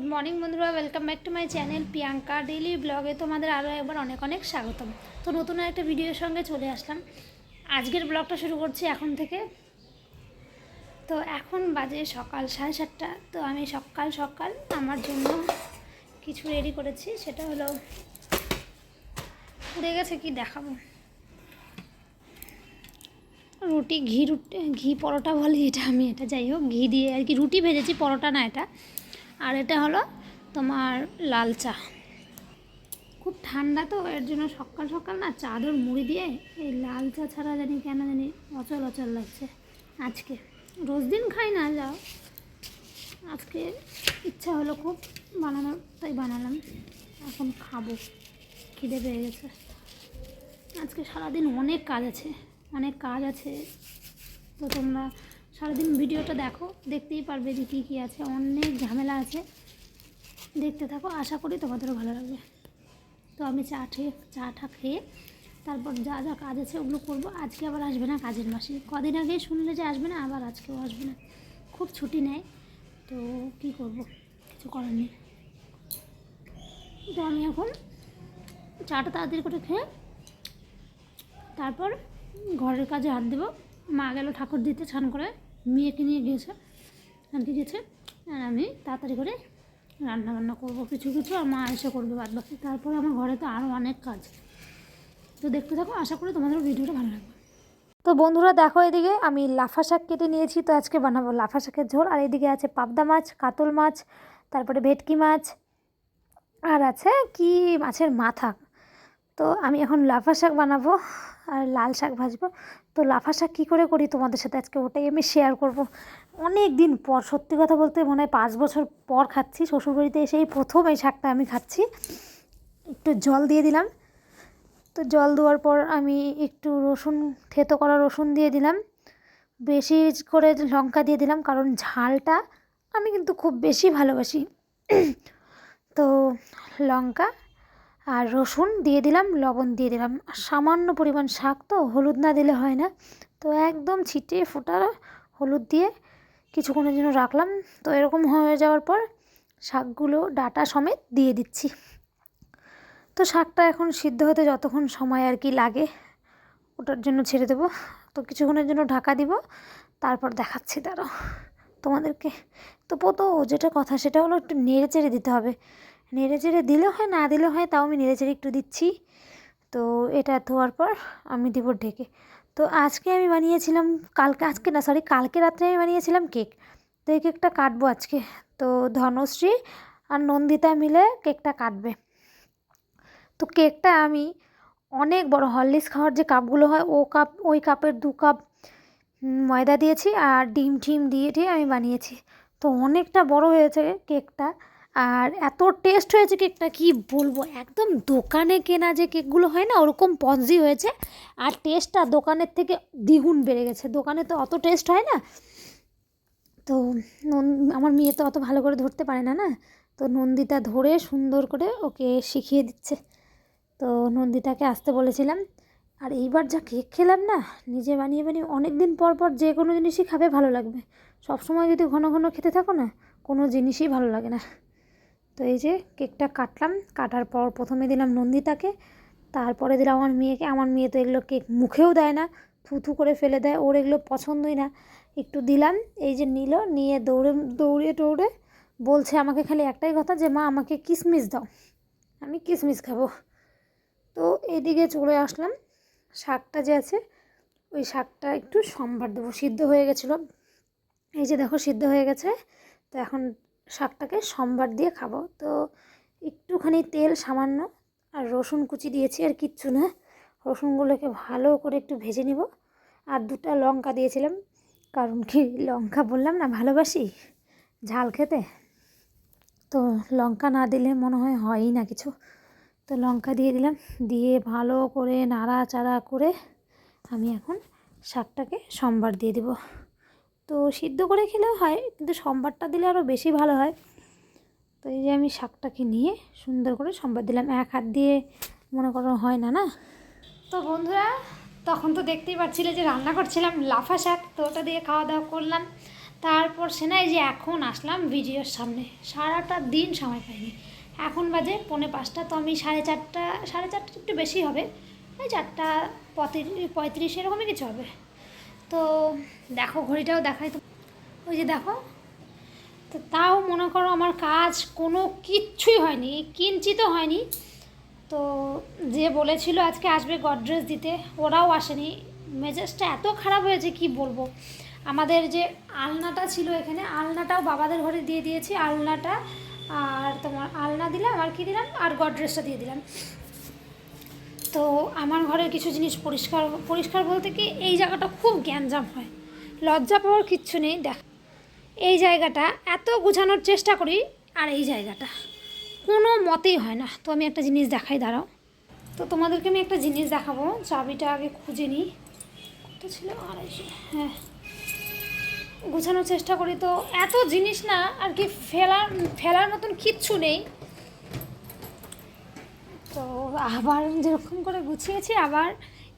Good morning বন্ধুরা, welcome back to my channel Priyanka daily ব্লগে তোমাদের আরও একবার অনেক অনেক স্বাগতম। তো নতুন একটা ভিডিওর সঙ্গে চলে আসলাম। আজকের ব্লগটা শুরু করছি এখন থেকে। তো এখন বাজে সকাল সাড়ে সাতটা। তো আমি সকাল সকাল আমার জন্য কিছু রেডি করেছি, সেটা হলো পুড়ে গেছে কি দেখাবো? রুটি, ঘি রুটি, ঘি পরোটা বলে এটা আমি, এটা যাই হোক, ঘি দিয়ে আর কি। রুটি ভেজেছি, পরোটা না এটা। আর এটা হলো তোমার লাল চা। খুব ঠান্ডা তো, এর জন্য সকাল সকাল না চাদর মুড়ি দিয়ে এই লাল চা ছাড়া জানি কেন জানি অচল অচল লাগছে। আজকে। রোজ দিন খাই না, যাও। আজকে ইচ্ছা হলো খুব বানানোর, তাই বানালাম। এখন খাব। খিদে পেয়ে গেছে। আজকে সারাদিন অনেক কাজ আছে, অনেক কাজ আছে। তো তোমরা সারাদিন ভিডিওটা দেখো, দেখতেই পারবে যে কী কী আছে, অনেক ঝামেলা আছে। দেখতে থাকো, আশা করি তোমাদেরও ভালো লাগবে। তো আমি চা খেয়ে চাটা খেয়ে তারপর যা যা কাজ আছে ওগুলো করব। আজকে আবার আসবে না কাজের মাসে। কদিন আগে শুনলে যে আসবে না, আবার আজকেও আসবে না। খুব ছুটি নেয়, তো কী করব? কিছু করার নেই। তো আমি এখন চাটা তাড়াতাড়ি করে খেয়ে তারপর ঘরের কাজে হাত দেবো। মা গেল ঠাকুর দিতে ছান করে। মেয়েকে নিয়ে গিয়েছে আনতে গেছে, আর আমি তাড়াতাড়ি করে রান্না বান্না করব, কিছু কিছু আর মা এসে করবে বাদ বাকি। তারপর আমার ঘরে তো আরও অনেক কাজ। তো দেখতে থাকো, আশা করি তোমাদের ভিডিওটা ভালো লাগবে। তো বন্ধুরা, দেখো এদিকে আমি লাফা শাক কেটে নিয়েছি, তো আজকে বানাবো লাফা শাকের ঝোল। আর এদিকে আছে পাবদা মাছ, কাতল মাছ, তারপরে ভেটকি মাছ, আর আছে কি মাছের মাথা। তো আমি এখন লাফা শাক বানাবো আর লাল শাক ভাজবো। তো লাফা শাক কী করে করি তোমাদের সাথে? আজকে ওটাই আমি শেয়ার করব। অনেক দিন পর, সত্যি কথা বলতে মনে হয় পাঁচ বছর পর খাচ্ছি। শ্বশুরবাড়িতে এসে এই প্রথম এই শাকটা আমি খাচ্ছি। একটু জল দিয়ে দিলাম। তো জল দেওয়ার পর আমি একটু রসুন, থেতো করা রসুন দিয়ে দিলাম। বেশি করে লঙ্কা দিয়ে দিলাম কারণ ঝালটা আমি কিন্তু খুব বেশি ভালোবাসি। তো লঙ্কা আর রসুন দিয়ে দিলাম, লবণ দিয়ে দিলাম। আর সামান্য পরিমাণ শাক তো, হলুদ না দিলে হয় না। তো একদম ছিটিয়ে ফোটা হলুদ দিয়ে কিছুক্ষণের জন্য রাখলাম। তো এরকম হয়ে যাওয়ার পর শাকগুলো ডাটা সমেত দিয়ে দিচ্ছি। তো শাকটা এখন সিদ্ধ হতে যতক্ষণ সময় আর কি লাগে, ওটার জন্য ছেড়ে দেবো। তো কিছুক্ষণের জন্য ঢাকা দিব, তারপর দেখাচ্ছি তারও তোমাদেরকে। তো পোতো, যেটা কথা সেটা হলো একটু নেড়ে চেড়ে দিতে হবে। নেড়ে চেড়ে দিলে হয়, না দিলে হয় তাও আমি নেড়ে চেড়ে একটু দিচ্ছি। তো এটা ধোয়ার পর আমি দিব ঢেকে। তো আজকে আমি বানিয়েছিলাম কালকে, আজকে না সরি কালকে রাত্রে আমি বানিয়েছিলাম কেক। তো এই কেকটা কাটবো আজকে। তো ধনশ্রী আর নন্দিতা মিলে কেকটা কাটবে। তো কেকটা আমি অনেক বড় হরলিক্স খাওয়ার যে কাপগুলো হয়, ও কাপ, ওই কাপের দু কাপ ময়দা দিয়েছি আর ডিম টিম দিয়ে দিয়ে আমি বানিয়েছি। তো অনেকটা বড় হয়েছে কেকটা। আর এত টেস্ট হয়েছে কেকটা কি বলব? একদম দোকানে কেনা যে কেকগুলো হয় না, ওরকম পঞ্জি হয়েছে। আর টেস্টটা দোকানের থেকে দ্বিগুণ বেড়ে গেছে। দোকানে তো অত টেস্ট হয় না। তো আমার মেয়ে তো অত ভালো করে ধরতে পারে না না? তো নন্দিতা ধরে সুন্দর করে ওকে শিখিয়ে দিচ্ছে। তো নন্দিতাকে আসতে বলেছিলাম। আর এইবার যা কেক খেলাম না, নিজে বানিয়ে বানিয়ে অনেক দিন পর পর যে কোনো জিনিসই খাবে ভালো লাগবে। সব সময় যদি ঘন ঘন খেতে থাকো না, কোনো জিনিসই ভালো লাগে না। তো এই যে কেকটা কাটলাম, কাটার পর প্রথমে দিলাম নন্দিতাকে, তারপরে দিলাম আমার মেয়েকে। আমার মেয়ে তো এগুলো কেক মুখেও দেয় না, থুথু করে ফেলে দেয়, ওর এগুলো পছন্দই না। একটু দিলাম, এই যে নিল, নিয়ে দৌড়ে দৌড়ে টৌড়ে বলছে আমাকে খালি একটাই কথা যে, মা, আমাকে কিসমিস দাও, আমি কিসমিস খাব। তো এদিকে চলে আসলাম, শাকটা যে আছে, ওই শাকটা একটু সম্ভার দেবো, সিদ্ধ হয়ে গেছিল। এই যে দেখো, সিদ্ধ হয়ে গেছে। তো এখন শাকটাকে সম্বার দিয়ে খাব। তো একটুখানি তেল সামান্য আর রসুন কুচি দিয়েছি আর কিচ্ছু না। রসুনগুলোকে ভালো করে একটু ভেজে নিব। আর দুটা লঙ্কা দিয়েছিলাম। কারণ কি লঙ্কা বললাম না, ভালোবাসি? ঝাল খেতে? তো লঙ্কা না দিলে মনে হয় হয়ই না কিছু। তো লঙ্কা দিয়ে দিলাম। দিয়ে ভালো করে নাড়াচাড়া করে আমি এখন শাকটাকে সম্বার দিয়ে দেব। তো সিদ্ধ করে খেলেও হয়, কিন্তু সম্বারটা দিলে আরও বেশি ভালো হয়। তো এই যে আমি শাকটাকে নিয়ে সুন্দর করে সম্বাদ দিলাম। এক হাত দিয়ে মনে করো হয় না না? তো বন্ধুরা, তখন তো দেখতেই পাচ্ছিলে যে রান্না করছিলাম লাফা শাক, তো ওটা দিয়ে খাওয়া দাওয়া করলাম। তারপর সে না এই যে এখন আসলাম ভিডিওর সামনে। সারাটা দিন সময় পাইনি। এখন বাজে পৌনে পাঁচটা, তো আমি সাড়ে চারটা সাড়ে চারটা একটু বেশি হবে। ওই চারটা পঁয়ত্রিশ এরকমই কিছু হবে। তো দেখো, ঘড়িটাও দেখাই তো। ওই যে দেখো, তো তাও মনে করো আমার কাজ কোনো কিচ্ছুই হয়নি, কিঞ্চিতও হয়নি। তো যে বলেছিল আজকে আসবে গডরেজ দিতে, ওরাও আসেনি। মেজাজটা এত খারাপ হয়েছে, কি বলব? আমাদের যে আলনাটা ছিল এখানে, আলনাটাও বাবাদের ঘরে দিয়ে দিয়েছি, আলনাটা আর তোমার আলনা দিলাম, আর কি দিলাম? আর গডরেজটা দিয়ে দিলাম। তো আমার ঘরের কিছু জিনিস পরিষ্কার পরিষ্কার বলতে কি এই জায়গাটা খুব গ্যাঞ্জাম হয়। লজ্জা পাওয়ার কিচ্ছু নেই, দেখ। এই জায়গাটা এত গুছানোর চেষ্টা করি, আর এই জায়গাটা কোনো মতেই হয় না। তো আমি একটা জিনিস দেখাই, দাঁড়াও। তো তোমাদেরকে আমি একটা জিনিস দেখাবো, চাবিটা আগে খুঁজে নিই। কত ছিল? আড়াইশো হ্যাঁ। গুছানোর চেষ্টা করি তো, এত জিনিস না, আর কি ফেলার ফেলার মতন কিচ্ছু নেই। তো আবার যেরকম করে গুছিয়েছি, আবার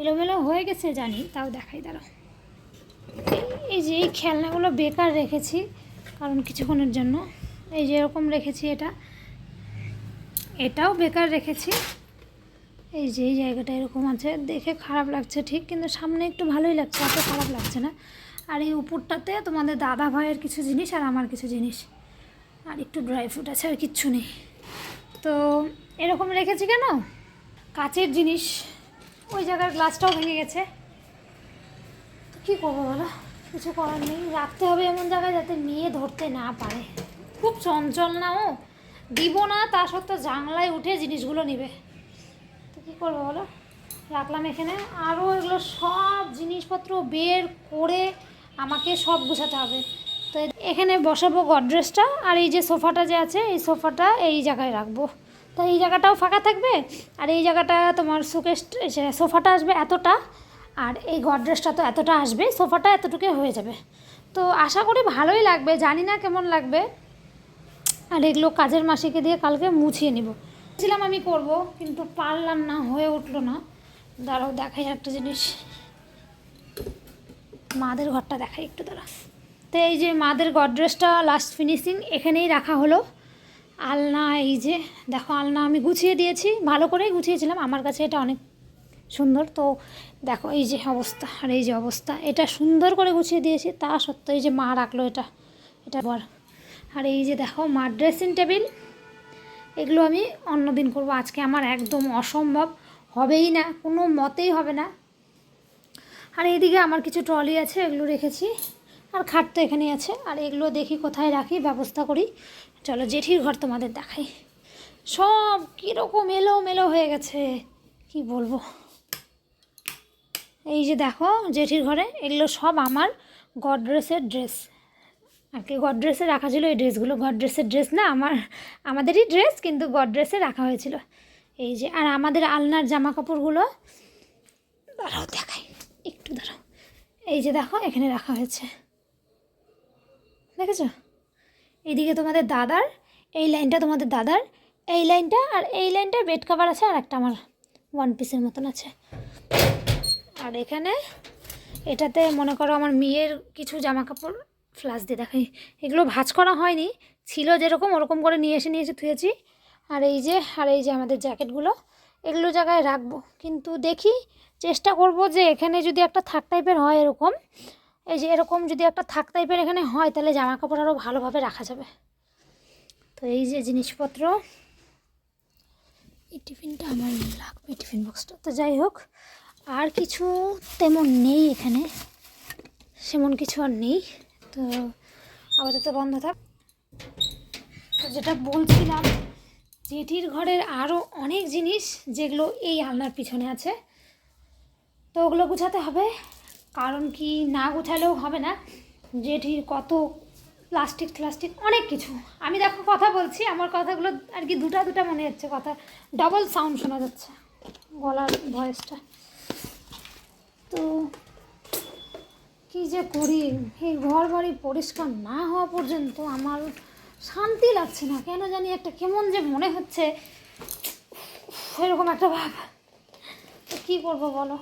এলোমেলো হয়ে গেছে জানি, তাও দেখাই, দাঁড়াও। এই যে এই খেলনাগুলো বেকার রেখেছি, কারণ কিছুক্ষণের জন্য। এই যে এরকম রেখেছি এটা, এটাও বেকার রেখেছি। এই যে এই জায়গাটা এরকম আছে, দেখে খারাপ লাগছে ঠিক, কিন্তু সামনে একটু ভালোই লাগছে, এত খারাপ লাগছে না। আর এই উপরটাতে তোমাদের দাদা ভাইয়ের কিছু জিনিস আর আমার কিছু জিনিস, আর একটু ড্রাই ফ্রুট আছে আর কিচ্ছু নেই। তো এরকম রেখেছি কেন? কাচের জিনিস। ওই জায়গার গ্লাসটাও ভেঙে গেছে। তো কী করব বলো? কিছু করার নেই। রাখতে হবে এমন জায়গায় যাতে মেয়ে ধরতে না পারে। খুব চঞ্চল না ও। দিব না, তা সত্ত্বেও জানলায় উঠে জিনিসগুলো নেবে। তো কী করব বলো? রাখলাম এখানে। আরও এগুলো সব জিনিসপত্র বের করে আমাকে সব গুছাতে হবে। তো এখানে বসাবো গডরেজটা। আর এই যে সোফাটা যে আছে, এই সোফাটা এই জায়গায় রাখব। তো এই জায়গাটাও ফাঁকা থাকবে? আর এই জায়গাটা তোমার সুকেশ সোফাটা আসবে এতটা, আর এই গডরেজটা তো এতটা আসবে, সোফাটা এতটুকু হয়ে যাবে। তো আশা করি ভালোই লাগবে, জানি না কেমন লাগবে। আর এগুলো কাজের মাসিকে দিয়ে কালকে মুছিয়ে নিব। ছিলাম আমি করব, কিন্তু পারলাম না, হয়ে উঠল না। দাঁড়াও, দেখাই একটা জিনিস। মাদের ঘরটা দেখাই একটু দাঁড়া তো এই যে মাদের গডরেজটা লাস্ট ফিনিশিং এখানেই রাখা হলো। আলনা, এই যে, দেখো আলনা আমি গুছিয়ে দিয়েছি, ভালো করেই গুছিয়েছিলাম। আমার কাছে এটা অনেক সুন্দর। তো দেখো, এই যে অবস্থা, আর এই যে অবস্থা, এটা সুন্দর করে গুছিয়ে দিয়েছি। তা সত্ত্বেও এই যে মা রাখল এটা এটা বর আর এই যে দেখো মা ড্রেসিং টেবিল এগুলো আমি অন্য দিন করব। আজকে আমার একদম অসম্ভব, হবেই না, কোনো মতেই হবে না। আর এইদিকে আমার কিছু ট্রলি আছে, এগুলো রেখেছি। আর খাট তো এখানেই আছে। আর এগুলো দেখি কোথায় রাখি, ব্যবস্থা করি। চলো জেঠির ঘর তোমাদের দেখাই। সব কীরকম এলো মেলো হয়ে গেছে, কি বলব? এই যে দেখো, জেঠির ঘরে এগুলো সব আমার গডরেসের ড্রেস। কি গডরেসে রাখা ছিল এই ড্রেসগুলো। গডরেসের ড্রেস না, আমার, আমাদেরই ড্রেস কিন্তু গডরেসে রাখা হয়েছিল। এই যে, আর আমাদের আলনার জামা কাপড়গুলো দাঁড়াও দেখাই, একটু দাঁড়াও। এই যে দেখো, এখানে রাখা হয়েছে। দেখেছ? এইদিকে তোমাদের দাদার, এই লাইনটা তোমাদের দাদার, এই লাইনটা আর এই লাইনটা বেড কাভার আছে আর একটা আমার ওয়ান পিসের মতন আছে। আর এখানে এটাতে মনে করো আমার মেয়ের কিছু জামা কাপড় ফ্লাস দিয়ে দেখাই। এগুলো ভাঁজ করা হয়নি, ছিল যেরকম, ওরকম করে নিয়ে এসে নিয়ে এসে থুয়েছি আর এই যে, আর এই যে আমাদের জ্যাকেটগুলো এগুলো জায়গায় রাখব। কিন্তু দেখি চেষ্টা করব যে এখানে যদি একটা থাক টাইপের হয় এরকম এই যে এরকম যদি একটা থাক টাইপের এখানে হয়, তাহলে জামা কাপড় আরও ভালোভাবে রাখা যাবে। তো এই যে জিনিসপত্র, এই টিফিনটা আমার লাগবে টিফিন বক্সটা। তো যাই হোক, আর কিছু তেমন নেই এখানে, সেমন কিছু আর নেই। তো আপাতত বন্ধ থাক। তো যেটা বলছিলাম, জেঠির ঘরের আরও অনেক জিনিস, যেগুলো এই আলনার পিছনে আছে, তো ওগুলো গুছাতে হবে। কারণ কি না গুছালেও হবে না। জেঠির কত প্লাস্টিক প্লাস্টিক অনেক কিছু। আমি দেখো কথা বলছি, আমার কথাগুলো আর কি দুটা দুটা মনে হচ্ছে কথা। ডবল সাউন্ড শোনা যাচ্ছে গলার ভয়েসটা তো কী যে করি? এই ঘর বাড়ি পরিষ্কার না হওয়া পর্যন্ত আমার শান্তি লাগছে না। কেন জানি একটা কেমন যে মনে হচ্ছে। এরকম একটা ভাব। কী করব বলো?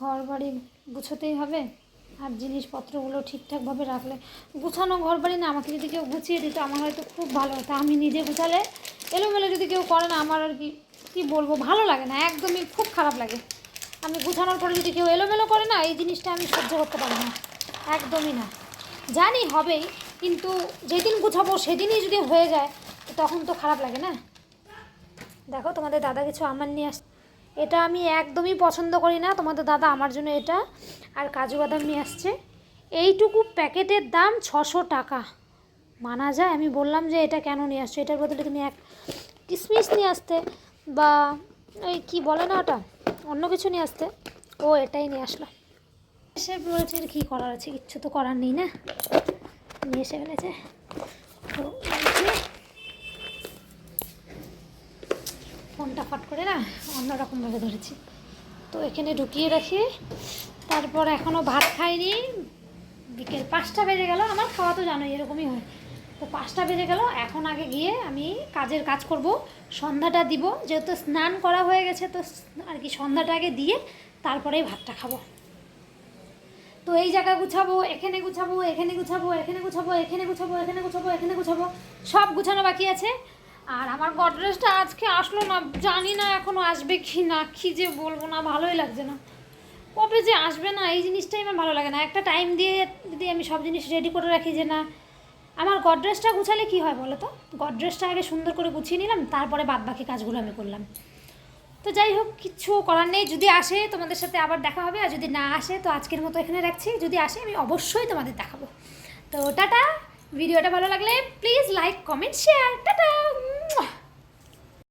ঘর বাড়ি গুছোতেই হবে। আর জিনিসপত্রগুলো ঠিকঠাকভাবে রাখলে গুছানো ঘর বাড়ি না, আমাকে যদি কেউ গুছিয়ে দিত, আমার হয়তো খুব ভালো হতো। আমি নিজে গুছালে এলোমেলো যদি কেউ করে না, আমার আর কি, কী বলব? ভালো লাগে না, একদমই খুব খারাপ লাগে। আমি গুছানোর পরে যদি কেউ এলোমেলো করে না, এই জিনিসটা আমি সহ্য করতে পারি না। একদমই না। জানি হবেই, কিন্তু যেদিন গুছাবো, সেদিনই যদি হয়ে যায়, তখন তো খারাপ লাগে না। দেখো তোমাদের দাদা কিছু আমার নিয়ে আস এটা আমি একদমই পছন্দ করি না। তোমাদের দাদা আমার জন্য এটা আর কাজু বাদাম নিয়ে আসছে। এইটুকু প্যাকেটের দাম ছশো টাকা। মানা যায়? আমি বললাম যে এটা কেন নিয়ে আসছো? এটার বদলে তুমি এক কিশমিশ নিয়ে আসতে বা ওই কি বলে না ওটা? অন্য কিছু নিয়ে আসতে। ও এটাই নিয়ে আসলো। এসে বলেছে কী করার আছে? কিচ্ছু তো করার নেই না। নিয়ে এসে ফেলেছে। তো ফোনটা ফট করে না অন্যরকমভাবে ধরেছি। তো এখানে ঢুকিয়ে রাখি। তারপর এখনও ভাত খাইনি। বিকেল পাঁচটা বেজে গেল। আমার খাওয়া তো জানোই, এরকমই হয়। তো পাঁচটা বেজে গেল। এখন আগে গিয়ে আমি কাজের কাজ করব। সন্ধ্যাটা দিব। যেহেতু স্নান করা হয়ে গেছে, তো আর কি সন্ধ্যাটা আগে দিয়ে তারপরেই ভাতটা খাব। তো এই জায়গা গুছাবো, এখানে গুছাবো এখানে গুছাবো এখানে গুছাবো এখানে গুছাবো এখানে গুছাবো এখানে গুছাবো, সব গুছানো বাকি আছে। আর আমার গডরেজটা আজকে আসলো না, জানি না এখনও আসবে কি না, কি যে বলব না, ভালোই লাগছে না। কবে যে আসবে না, এই জিনিসটাই আমার ভালো লাগে না। একটা টাইম দিয়ে যদি আমি সব জিনিস রেডি করে রাখি যে না, আমার গডরেজটা গুছালে কি হয় বলো তো? গডরেজটা আগে সুন্দর করে গুছিয়ে নিলাম, তারপরে বাদ বাকি কাজগুলো আমি করলাম। তো যাই হোক কিচ্ছু করার নেই। যদি আসে, তোমাদের সাথে আবার দেখা হবে, আর যদি না আসে, তো আজকের মতো এখানে রাখছি। যদি আসে, আমি অবশ্যই তোমাদের দেখাবো। তো টাটা! ভিডিওটা ভালো লাগলে please like comment share tata! Mwah!